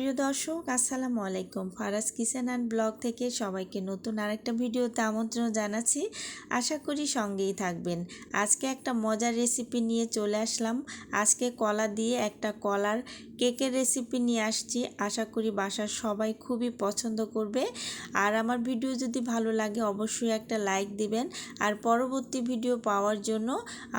প্রিয় দর্শক, আসসালামু আলাইকুম। ফারাজ কিচেন অ্যান্ড ব্লগ থেকে সবাইকে নতুন আরেকটা ভিডিওতে আমন্ত্রণ জানাচ্ছি। আশা করি সঙ্গেই থাকবেন। আজকে একটা মজার রেসিপি নিয়ে চলে আসলাম। আজকে কলা দিয়ে একটা কলার কেকের রেসিপি নিয়ে আসছি। আশা করি বাসার সবাই খুবই পছন্দ করবে। আর আমার ভিডিও যদি ভালো লাগে, অবশ্যই একটা লাইক দিবেন। আর পরবর্তী ভিডিও পাওয়ার জন্য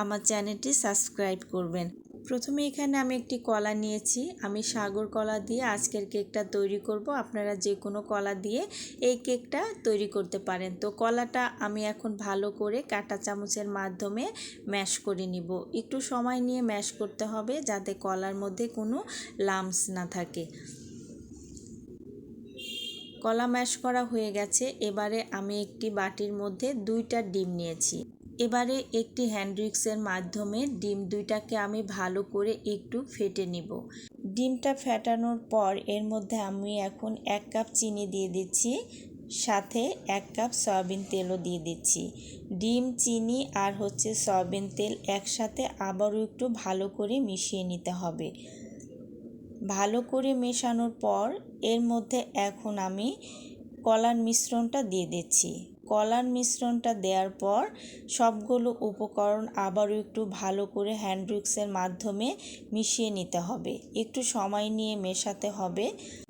আমার চ্যানেলটি সাবস্ক্রাইব করবেন। প্রথমে এখানে আমি একটি কলা নিয়েছি। আমি সাগর কলা দিয়ে আজকের কেকটা তৈরি করব। আপনারা যে কোনো কলা দিয়ে এই কেকটা তৈরি করতে পারেন। তো কলাটা আমি এখন ভালো করে কাঁটা চামচের মাধ্যমে ম্যাশ করে নিব। একটু সময় নিয়ে ম্যাশ করতে হবে যাতে কলার মধ্যে কোনো লামস না থাকে। কলা ম্যাশ করা হয়ে গেছে। এবারে আমি একটি বাটির মধ্যে দুইটা ডিম নিয়েছি। এবারে একটি হ্যান্ড্রিক্সের মাধ্যমে ডিম দুইটাকে আমি ভালো করে একটু ফেটে নিব। ডিমটা ফেটানোর পর এর মধ্যে আমি এখন এক কাপ চিনি দিয়ে দিচ্ছি, সাথে এক কাপ সয়াবিন তেলও দিয়ে দিচ্ছি। ডিম, চিনি আর হচ্ছে সয়াবিন তেল একসাথে আবারও একটু ভালো করে মিশিয়ে নিতে হবে। ভালো করে মেশানোর পর এর মধ্যে এখন আমি কলার মিশ্রণটা দিয়ে দিচ্ছি। কলার মিশ্রণটা দেওয়ার পর সবগুলো উপকরণ আবারও একটু ভালো করে হ্যান্ডউইক্সের মাধ্যমে মিশিয়ে নিতে হবে। একটু সময় নিয়ে মেশাতে হবে।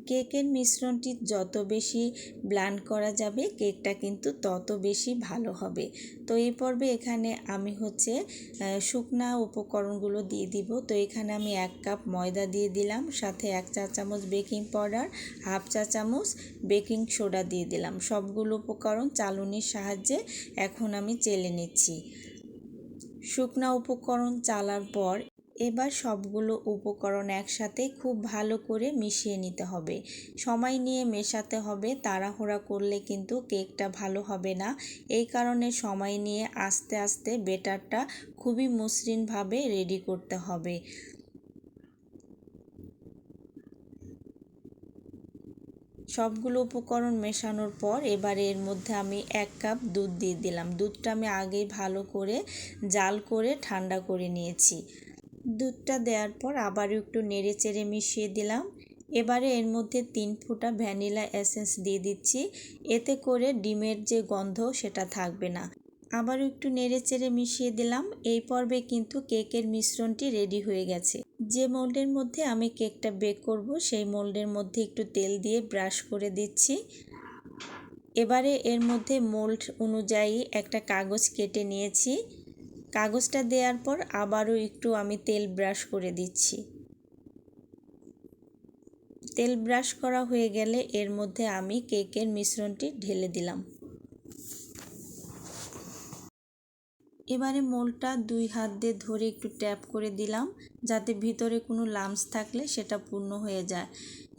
কেকের মিশ্রণটি যত বেশি ব্লান্ড করা যাবে, কেকটা কিন্তু তত বেশি ভালো হবে। তো এই পর্বে এখানে আমি হচ্ছে শুকনা উপকরণগুলো দিয়ে দিব। তো এখানে আমি এক কাপ ময়দা দিয়ে দিলাম, সাথে এক চা চামচ বেকিং পাউডার, হাফ চা চামচ বেকিং সোডা দিয়ে দিলাম। সবগুলো উপকরণ চালুনির সাহায্যে এখন আমি চেলে নিচ্ছি। শুকনা উপকরণ চালার পর এবার সবগুলো উপকরণ একসাথে খুব ভালো করে মিশিয়ে নিতে হবে। সময় নিয়ে মেশাতে হবে, তাড়াহুড়া করলে কিন্তু কেকটা ভালো হবে না। এই কারণে সময় নিয়ে আস্তে আস্তে বেটারটা খুবই মসৃণভাবে রেডি করতে হবে। সবগুলো উপকরণ মেশানোর পর এবারে এর মধ্যে আমি এক কাপ দুধ দিয়ে দিলাম। দুধটা আমি আগেই ভালো করে জাল করে ঠান্ডা করে নিয়েছি। দুধটা দেওয়ার পর আবারও একটু নেড়ে চেড়ে মিশিয়ে দিলাম। এবারে এর মধ্যে তিন ফুটা ভ্যানিলা এসেন্স দিয়ে দিচ্ছি। এতে করে ডিমের যে গন্ধ সেটা থাকবে না। আবারও একটু নেড়ে চেড়ে মিশিয়ে দিলাম। এই পর্বে কিন্তু কেকের মিশ্রণটি রেডি হয়ে গেছে। যে মোল্ডের মধ্যে আমি কেকটা বেক করব, সেই মোল্ডের মধ্যে একটু তেল দিয়ে ব্রাশ করে দিচ্ছি। এবারে এর মধ্যে মোল্ড অনুযায়ী একটা কাগজ কেটে নিয়েছি। কাগজটা দেওয়ার পর আবারও একটু আমি তেল ব্রাশ করে দিচ্ছি। তেল ব্রাশ করা হয়ে গেলে এর মধ্যে আমি কেকের মিশ্রণটি ঢেলে দিলাম। এবারে মোলটা দুই হাত দিয়ে ধরে একটু ট্যাপ করে দিলাম, যাতে ভিতরে কোনো লামস থাকলে সেটা পূর্ণ হয়ে যায়।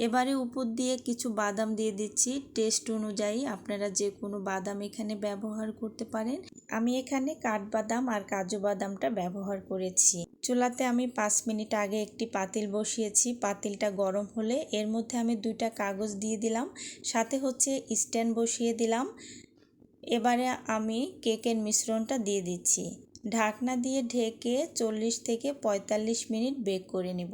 এবারে উপর দিয়ে কিছু বাদাম দিয়ে দিচ্ছি। টেস্ট অনুযায়ী আপনারা যে কোনো বাদাম এখানে ব্যবহার করতে পারেন। আমি এখানে কাঠবাদাম আর কাজু বাদামটা ব্যবহার করেছি। চুলাতে আমি পাঁচ মিনিট আগে একটি পাতিল বসিয়েছি। পাতিলটা গরম হলে এর মধ্যে আমি দুইটা কাগজ দিয়ে দিলাম। সাথে হচ্ছে স্ট্যান্ড বসিয়ে দিলাম। এবারে আমি কেকের মিশ্রণটা দিয়ে দিচ্ছি। ঢাকনা দিয়ে ঢেকে চল্লিশ থেকে পঁয়তাল্লিশ মিনিট বেক করে নেব।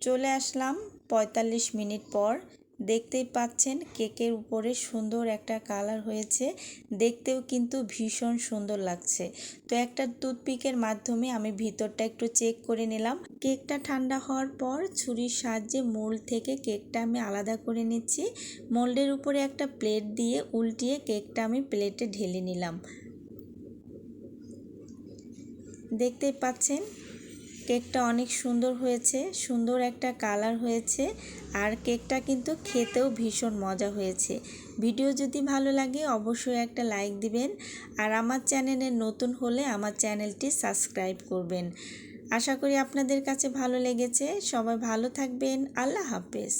চলে আসলাম পঁয়তাল্লিশ মিনিট পর। দেখতেই পাচ্ছেন কেকের উপরে সুন্দর একটা কালার হয়েছে। দেখতেও কিন্তু ভীষণ সুন্দর লাগছে। তো একটা টুথপিকের মাধ্যমে আমি ভিতরটা একটু চেক করে নিলাম। কেকটা ঠান্ডা হওয়ার পর ছুরির সাহায্যে মোল্ড থেকে কেকটা আমি আলাদা করে নিচ্ছি। মোল্ডের উপরে একটা প্লেট দিয়ে উল্টিয়ে কেকটা আমি প্লেটে ঢেলে নিলাম। দেখতেই পাচ্ছেন কেকটা অনেক সুন্দর হয়েছে, সুন্দর একটা কালার হয়েছে আর কেকটা কিন্তু খেতেও ভীষণ মজা হয়েছে। ভিডিও যদি ভালো লাগে অবশ্যই একটা লাইক দিবেন আর আমার চ্যানেলে নতুন হলে আমার চ্যানেলটি সাবস্ক্রাইব করবেন। আশা করি আপনাদের কাছে ভালো লেগেছে, সবাই ভালো থাকবেন, আল্লাহ হাফেজ।